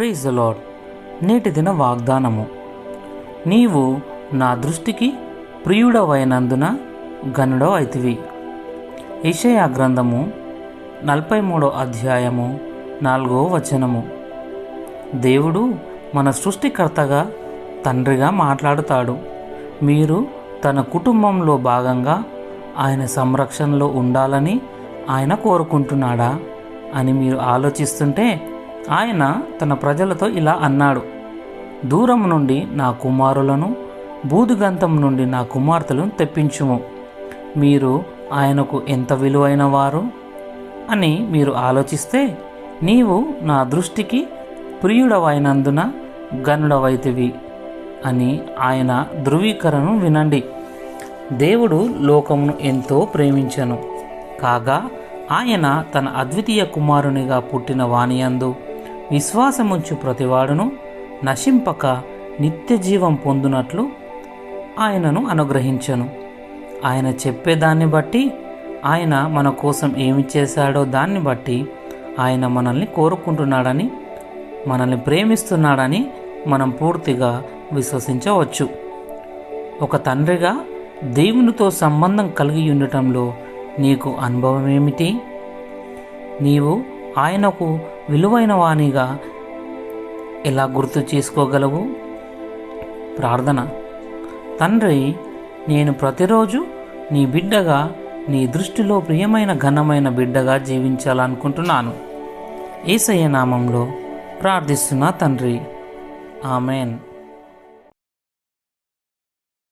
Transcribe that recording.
Praise lord నేటి దిన వాగ్దానము. నీవు నా దృష్టికి ప్రియుడవైనందున గనుడో అయితివి. ఇషయా గ్రంథము నలభై మూడో అధ్యాయము నాలుగో వచనము. దేవుడు మన సృష్టికర్తగా తండ్రిగా మాట్లాడుతాడు. మీరు తన కుటుంబంలో భాగంగా ఆయన సంరక్షణలో ఉండాలని ఆయన కోరుకుంటున్నాడా అని మీరు ఆలోచిస్తుంటే ఆయన తన ప్రజలతో ఇలా అన్నాడు దూరం నుండి నా కుమారులను బూదుగంతం నుండి నా కుమార్తెలను తెప్పించుము. మీరు ఆయనకు ఎంత విలువైన వారు? అని మీరు ఆలోచిస్తే నీవు నా దృష్టికి ప్రియుడవైనందున గనుడవైతివి అని ఆయన ధృవీకరణను వినండి. దేవుడు లోకమును ఎంతో ప్రేమించను. కాగా ఆయన తన అద్వితీయ కుమారునిగా పుట్టిన వానియందు విశ్వాసముంచు ప్రతివాడును నశింపక నిత్య జీవం పొందునట్లు ఆయనను అనుగ్రహించను. ఆయన చెప్పేదాన్ని బట్టి ఆయన మన కోసం ఏమి చేశాడో దాన్ని బట్టి ఆయన మనల్ని కోరుకుంటున్నాడని మనల్ని ప్రేమిస్తున్నాడని మనం పూర్తిగా విశ్వసించవచ్చు. ఒక తండ్రిగా దేవునితో సంబంధం కలిగి ఉండటంలో నీకు అనుభవం ఏమిటి నీవు ఆయనకు విలువైన వాణిగా ఎలా గుర్తు చేసుకోగలవు? ప్రార్థన. తండ్రి నేను ప్రతిరోజు నీ బిడ్డగా నీ దృష్టిలో ప్రియమైన ఘనమైన బిడ్డగా జీవించాలనుకుంటున్నాను. ఏసయ్య నామంలో ప్రార్థిస్తున్నా తండ్రి. ఆమెన్.